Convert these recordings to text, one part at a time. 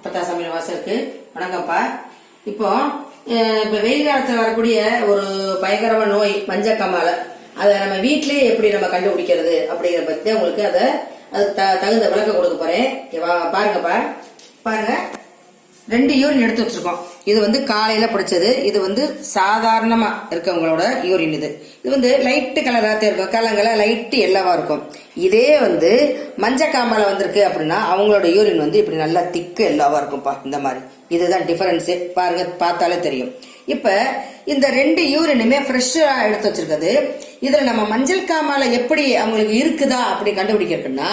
அப்பத்தா சமையல் வாசலுக்கு வணக்கம்ப்பா. இப்போ இப்போ வெயில் காலத்தில் வரக்கூடிய ஒரு பயங்கரமான நோய் மஞ்சக்கம்மால அதை நம்ம வீட்டிலேயே எப்படி நம்ம கண்டுபிடிக்கிறது அப்படிங்கிற பற்றி உங்களுக்கு அதை அது த தகுந்த விளக்க கொடுக்க போகிறேன் பாருங்கப்பா. பாருங்கள் ரெண்டு யூரின் எடுத்து வச்சிருக்கோம். இது வந்து காலையில பிடிச்சது. இது வந்து சாதாரணமா இருக்கவங்களோட யூரின் இது. இது வந்து லைட்டு கலரா இருக்கும். கலங்கல லைட்டு எல்லவா இருக்கும். இதே வந்து மஞ்சள் மஞ்சக்காமலை வந்திருக்கு அப்படின்னா அவங்களோட யூரின் வந்து இப்படி நல்லா திக்கு எல்லவா இருக்கும்ப்பா. இந்த மாதிரி. இதுதான் டிஃபரன்ஸு பாருங்க பார்த்தாலே தெரியும். இப்ப இந்த ரெண்டு யூரினுமே ஃப்ரெஷ்ஷாக எடுத்து வச்சிருக்கிறது. இதில் நம்ம மஞ்சள் காமால எப்படி அவங்களுக்கு இருக்குதா அப்படி கண்டுபிடிக்கிறதுன்னா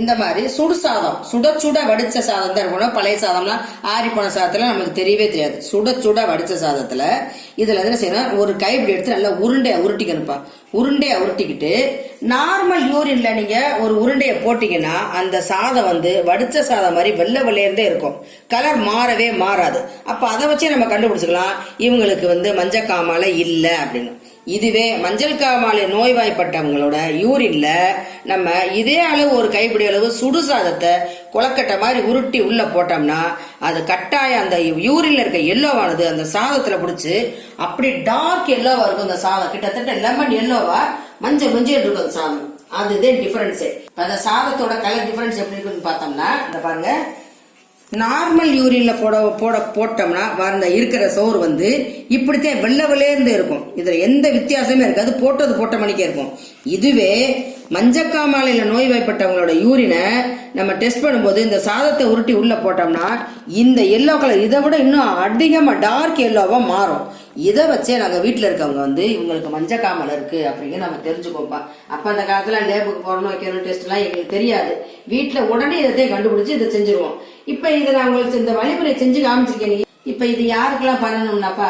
இந்த மாதிரி சுடு சாதம் சுட சுட வடிச்ச சாதம் தான் இருக்கணும் பழைய சாதம்லாம் ஆறி போன சாதத்துல நமக்கு தெரியவே தெரியாது. சுட சுட வடிச்ச சாதத்துல இதுல என்ன செய்யணும் ஒரு கைப்பிடி எடுத்து நல்லா உருண்டையா உருட்டிக்கணும்ப்பா. உருண்டையா உருட்டிக்கிட்டு நார்மல் யூரின்ல நீங்க ஒரு உருண்டையை போட்டீங்கன்னா அந்த சாதம் வந்து வடிச்ச சாதம் மாதிரி வெள்ளை வெள்ளையர்ந்தே இருக்கும். கலர் மாறவே மாறாது. அப்ப அதை வச்சே நம்ம கண்டுபிடிச்சிக்கலாம். இவங்களுக்கு வந்து மஞ்சக்காமாலை இல்லை அப்படின்னு. இதுவே மஞ்சள் காமாலை நோய்வாய்ப்பட்டவங்களோட யூரின்ல நம்ம இதே அளவு ஒரு கைப்பிடி அளவு சுடு சாதத்தை கொலக்கட்டை மாதிரி உருட்டி உள்ள போட்டோம்னா அது கட்டாயம் அந்த யூரின்ல இருக்க எல்லோவானது அந்த சாதத்துல பிடிச்சி அப்படி டார்க் எல்லோவா இருக்கும் அந்த சாதம். கிட்டத்தட்ட லெமன் எல்லோவா மஞ்சள் மஞ்சள் இருக்கும் அந்த சாதம். அதுதான் டிஃபரன்ஸே அந்த சாதத்தோட கலர் டிஃபரன்ஸ் எப்படி இருக்குன்னு பார்த்தோம்னா இந்த பாருங்க. நார்மல் யூரின்ல போட போட போட்டோம்னா வந்த இருக்கிற சோறு வந்து இப்படித்தான் வெள்ளை வெள்ளையர்ந்து இருக்கும். இதுல எந்த வித்தியாசமே இருக்காது. போட்டது போட்ட மணிக்கே இருக்கும். இதுவே மஞ்சக்காமாலையில நோய்வாய்ப்பட்டவங்களோட யூரினை நம்ம டெஸ்ட் பண்ணும்போது இந்த சாதத்தை உருட்டி உள்ள போட்டோம்னா இந்த எல்லோ கலர் இதை விட இன்னும் அதிகமாக டார்க் எல்லோவா மாறும். இதை வச்சே நாங்கள் வீட்டில் இருக்கவங்க வந்து இவங்களுக்கு மஞ்சக்காமலை இருக்கு அப்படின்னு நம்ம தெரிஞ்சுக்கோப்பா அப்போ அந்த காலத்தில் லேபுக்கு போகணும் வைக்கணும் டெஸ்ட்லாம் எங்களுக்கு தெரியாது. வீட்டில் உடனே இதை கண்டுபிடிச்சி இதை செஞ்சுருவோம். இப்போ இதை நான் உங்களுக்கு இந்த வழிமுறை செஞ்சு காமிச்சிருக்கேன். நீங்க. இப்ப இது யாருக்கெல்லாம் பண்ணணும்னாப்பா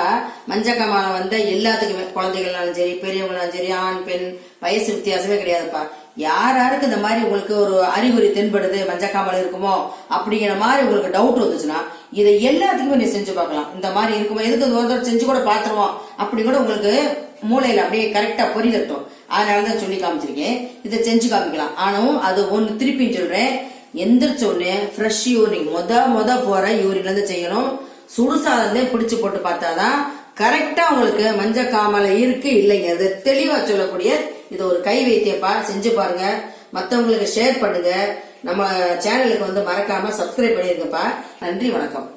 மஞ்சக்காமலை வந்தால் எல்லாத்துக்குமே குழந்தைகள்னாலும் சரி பெரியவங்களாலும் சரி ஆண் பெண் வயசு வித்தியாசமே கிடையாதுப்பா. யார் யாருக்கு இந்த மாதிரி உங்களுக்கு ஒரு அறிகுறி தென்படுது மஞ்சக்காமல் இருக்குமோ அப்படிங்கிற மாதிரி உங்களுக்கு டவுட் வந்துச்சுன்னா இதை எல்லாத்துக்குமே நீ செஞ்சு பார்க்கலாம். இந்த மாதிரி இருக்குமோ எதுக்கு இது ஒரு தடவை செஞ்சு கூட பார்த்துருவோம் அப்படி கூட உங்களுக்கு மூளையில அப்படியே கரெக்டா பொறிகட்டும் அதனால தான் சொல்லி காமிச்சிருக்கேன். இதை செஞ்சு காமிக்கலாம். ஆனாலும் அது ஒன்று திருப்பியும் சொல்றேன். எந்திரிச்ச உடனே ஃப்ரெஷ் யூரின் மொத மொத போற யூரின்ல இருந்து செய்யணும். சுடு சாதத்தை பிடிச்சு போட்டு பார்த்தாதான் கரெக்டா உங்களுக்கு மஞ்சள் காமலை இருக்கு இல்லைங்க. அது தெளிவா சொல்லக்கூடிய இது ஒரு கை வைத்தியப்பா. செஞ்சு பாருங்க. மத்தவங்களுக்கு ஷேர் பண்ணுங்க. நம்ம சேனலுக்கு வந்து மறக்காம சப்ஸ்கிரைப் பண்ணிருங்கப்பா. நன்றி வணக்கம்.